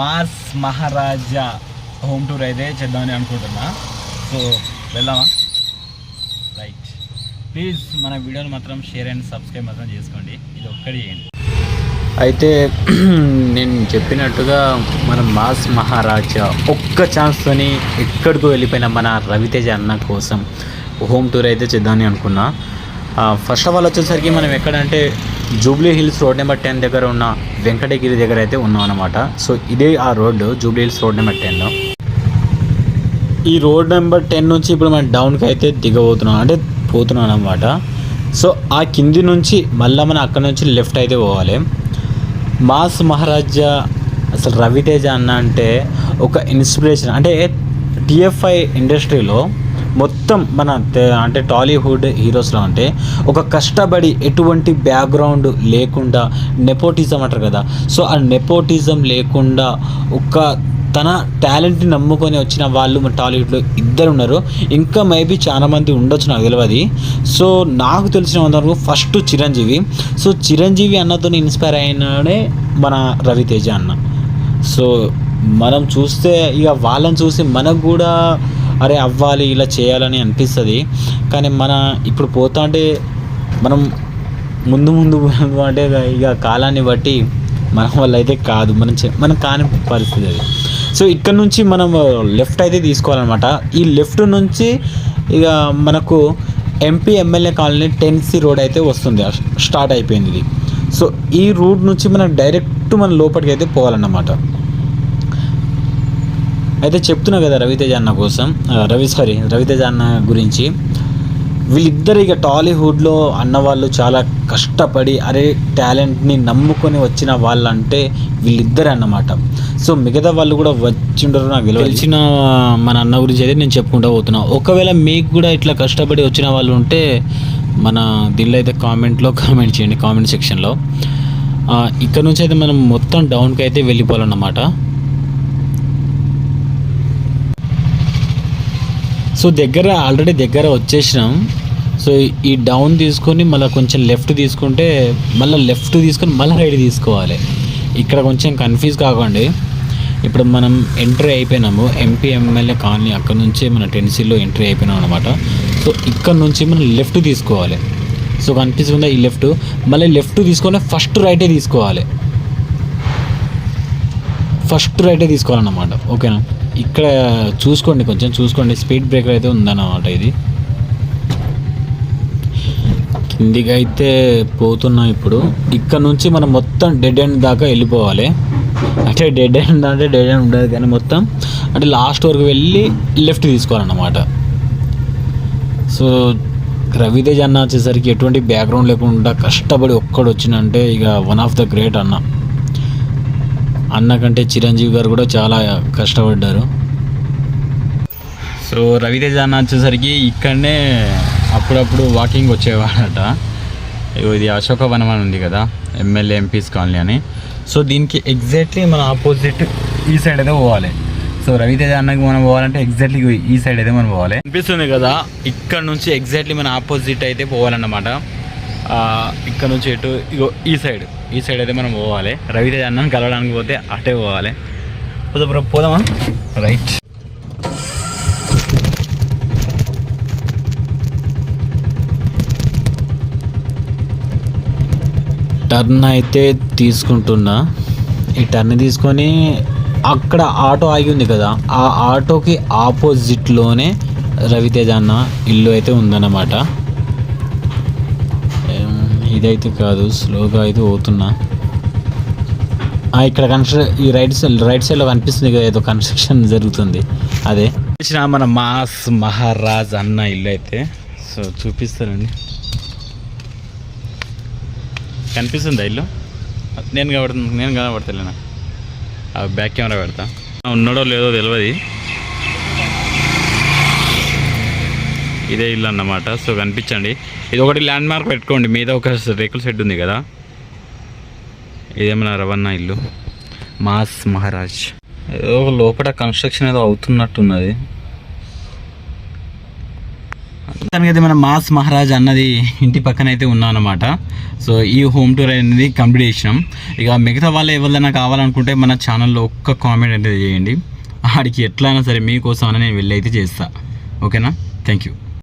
Mass మహారాజా home tour అయితే చేద్దామని అనుకుంటున్నా. సో వెళ్దామా? రైట్ ప్లీజ్ మన వీడియోని మాత్రం షేర్ అండ్ సబ్స్క్రైబ్ మాత్రం చేసుకోండి. ఇది ఒక్కటి చేయండి. అయితే నేను చెప్పినట్టుగా మన మాస్ మహారాజా ఒక్క ఛాన్స్తోని ఎక్కడికో వెళ్ళిపోయిన మన రవితేజ అన్న కోసం హోమ్ టూర్ అయితే చేద్దామని అనుకున్నా. ఫస్ట్ ఆఫ్ ఆల్ వచ్చేసరికి మనం ఎక్కడంటే Jubilee Hills road number ten దగ్గర ఉన్న వెంకటగిరి దగ్గర అయితే ఉన్నాం అనమాట సో ఇదే ఆ road Jubilee Hills road number ten ఈ రోడ్ నెంబర్ టెన్ నుంచి ఇప్పుడు మనం డౌన్కి అయితే దిగబోతున్నాం అంటే పోతున్నాం అనమాట సో ఆ కింది నుంచి మళ్ళీ మనం అక్కడ నుంచి లెఫ్ట్ అయితే పోవాలి. మాస్ మహారాజా అసలు రవితేజ అన్న అంటే ఒక ఇన్స్పిరేషన్ అంటే టిఎఫ్ఐ ఇండస్ట్రీలో మొత్తం మన అంటే టాలీవుడ్ హీరోస్లో అంటే ఒక కష్టపడి ఎటువంటి బ్యాక్గ్రౌండ్ లేకుండా నెపోటిజం అంటారు కదా. సో ఆ నెపోటిజం లేకుండా ఒక తన టాలెంట్ని నమ్ముకొని వచ్చిన వాళ్ళు మన టాలీవుడ్లో ఇద్దరు ఉన్నారు. ఇంకా మేబీ చాలామంది ఉండొచ్చు నాకు తెలియదు సో నాకు తెలిసిన వరకు ఫస్ట్ చిరంజీవి. సో చిరంజీవి అన్నతో ఇన్స్పైర్ అయినానే మన రవితేజ అన్న. సో మనం చూస్తే ఇక వాళ్ళని చూసి మనకు కూడా అరే అవ్వాలి ఇలా చేయాలని అనిపిస్తుంది. కానీ మన ఇప్పుడు పోతా అంటే మనం ముందు ముందు అంటే ఇక కాలాన్ని బట్టి మన వల్ల అయితే కాదు మనం చే- మనం కాని పరిస్థితి అది. సో ఇక్కడ నుంచి మనం లెఫ్ట్ అయితే తీసుకోవాలన్నమాట. ఈ లెఫ్ట్ నుంచి ఇక మనకు ఎంపీ ఎమ్మెల్యే కాలనీ టెన్సీ రోడ్ అయితే వస్తుంది స్టార్ట్ అయిపోయింది ఇది. సో ఈ రూట్ నుంచి మనం డైరెక్ట్ మన లోపలికి అయితే పోవాలన్నమాట. అయితే చెప్తున్నా కదా రవితేజ అన్న కోసం రవి సారీ రవితేజ అన్న గురించి. వీళ్ళిద్దరు ఇక టాలీవుడ్లో అన్నవాళ్ళు చాలా కష్టపడి అరే టాలెంట్ని నమ్ముకొని వచ్చిన వాళ్ళంటే వీళ్ళిద్దరే అన్నమాట. సో మిగతా వాళ్ళు కూడా వచ్చిండరు నాకు తెలిసిన మన అన్న గురించి అయితే నేను చెప్పుకుంటూ పోతున్నా. ఒకవేళ మీకు కూడా ఇట్లా కష్టపడి వచ్చిన వాళ్ళు ఉంటే మన దీనిలో అయితే కామెంట్లో కామెంట్ చేయండి కామెంట్ సెక్షన్లో. ఇక్కడ నుంచి అయితే మనం మొత్తం డౌన్కి అయితే వెళ్ళిపోవాలన్నమాట. సో దగ్గర ఆల్రెడీ దగ్గర వచ్చేసినాం. సో ఈ డౌన్ తీసుకొని మళ్ళీ కొంచెం లెఫ్ట్ తీసుకుంటే మళ్ళీ లెఫ్ట్ తీసుకొని మళ్ళీ రైట్ తీసుకోవాలి. ఇక్కడ కొంచెం కన్ఫ్యూజ్ కాకండి. ఇప్పుడు మనం ఎంట్రీ అయిపోయినాము. ఎంపీ ఎమ్మెల్యే కాలనీ అక్కడ నుంచి మన టెన్సీలో ఎంట్రీ అయిపోయినాం అనమాట సో ఇక్కడ నుంచి మనం లెఫ్ట్ తీసుకోవాలి. సో కనిపిస్తుందా ఈ లెఫ్ట్ మళ్ళీ లెఫ్ట్ తీసుకొని ఫస్ట్ రైటే తీసుకోవాలి. ఫస్ట్ రైటే తీసుకోవాలన్నమాట. ఓకేనా ఇక్కడ చూసుకోండి కొంచెం చూసుకోండి. స్పీడ్ బ్రేకర్ అయితే ఉందన్నమాట ఇది. కిందికి అయితే పోతున్నాం ఇప్పుడు. ఇక్కడ నుంచి మనం మొత్తం డెడ్ ఎండ్ దాకా వెళ్ళిపోవాలి. అంటే డెడ్ ఎండ్ అంటే డెడ్ ఎండ్ ఉండదు కానీ మొత్తం. అంటే లాస్ట్ వరకు వెళ్ళి లెఫ్ట్ తీసుకోవాలన్నమాట. సో రవితేజ్ అన్న వచ్చేసరికి ఎటువంటి బ్యాక్గ్రౌండ్ లేకుండా కష్టపడి ఒక్కడు వచ్చినంటే ఇక వన్ ఆఫ్ ద గ్రేట్ అన్న. అన్న కంటే చిరంజీవి గారు కూడా చాలా కష్టపడ్డారు. సో రవితేజ అన్న వచ్చేసరికి ఇక్కడనే అప్పుడప్పుడు వాకింగ్ వచ్చేవాడట. ఇగో ఇది అశోకవనం అని ఉంది కదా ఎమ్మెల్యే ఎంపీస్ కాలనీ అని. సో దీనికి ఎగ్జాక్ట్లీ మన ఆపోజిట్ ఈ సైడ్ అయితే పోవాలి. సో రవితేజ అన్నకి మనం పోవాలంటే ఎగ్జాక్ట్లీ ఈ సైడ్ అయితే మనం పోవాలి. అనిపిస్తుంది కదా ఇక్కడ నుంచి ఎగ్జాక్ట్లీ మన ఆపోజిట్ అయితే పోవాలన్నమాట. ఇక్కడ నుంచి ఎటు ఇగో ఈ సైడ్. ఈ సైడ్ అయితే మనం పోవాలి. రవితేజ అన్నం కలవడానికి పోతే అటే పోవాలి. పోదా పోదామా? రైట్. టర్న్ అయితే తీసుకుంటున్నా. ఈ టర్న్ తీసుకొని అక్కడ ఆటో ఆగి ఉంది కదా ఆ ఆటోకి ఆపోజిట్లోనే రవితేజ అన్న ఇల్లు అయితే ఉందన్నమాట. ఇదైతే కాదు స్లోగా అయితే పోతున్నా. ఇక్కడ కన్స్ట్రక్ ఈ రైట్ సైడ్ రైట్ సైడ్లో కనిపిస్తుంది కదా ఏదో కన్స్ట్రక్షన్ జరుగుతుంది. అదే. వచ్చిన మన మాస్ మహారాజ్ అన్న ఇల్లు అయితే. సో చూపిస్తానండి. కనిపిస్తుందా ఇల్లు? నేను కనబడుతుంది నేను కనబడతలేనా? ఆ బ్యాక్ కెమెరా పెడతా. ఉన్నాడో లేదో తెలియదు ఇదే ఇల్లు అన్నమాట. సో కనిపించండి. ఇది ఒకటి ల్యాండ్ మార్క్ పెట్టుకోండి. మీద ఒక రేకుల షెడ్ ఉంది కదా. ఇదేమన్నా రవణ ఇల్లు? మాస్ మహారాజ్. ఏదో లోపల కన్స్ట్రక్షన్ ఏదో అవుతున్నట్టున్నది. అయితే మన మాస్ మహారాజ్ అన్నది ఇంటి పక్కన అయితే ఉన్నాం అనమాట సో ఈ హోమ్ టూర్ అనేది కంప్లీట్ చేసినాం. ఇక మిగతా వాళ్ళు ఎవరైనా కావాలనుకుంటే మన ఛానల్లో ఒక్క కామెంట్ అనేది చేయండి. ఆడికి ఎట్లయినా సరే మీకోసం అని నేను వెళ్ళి అయితే చేస్తా. ఓకేనా? Thank you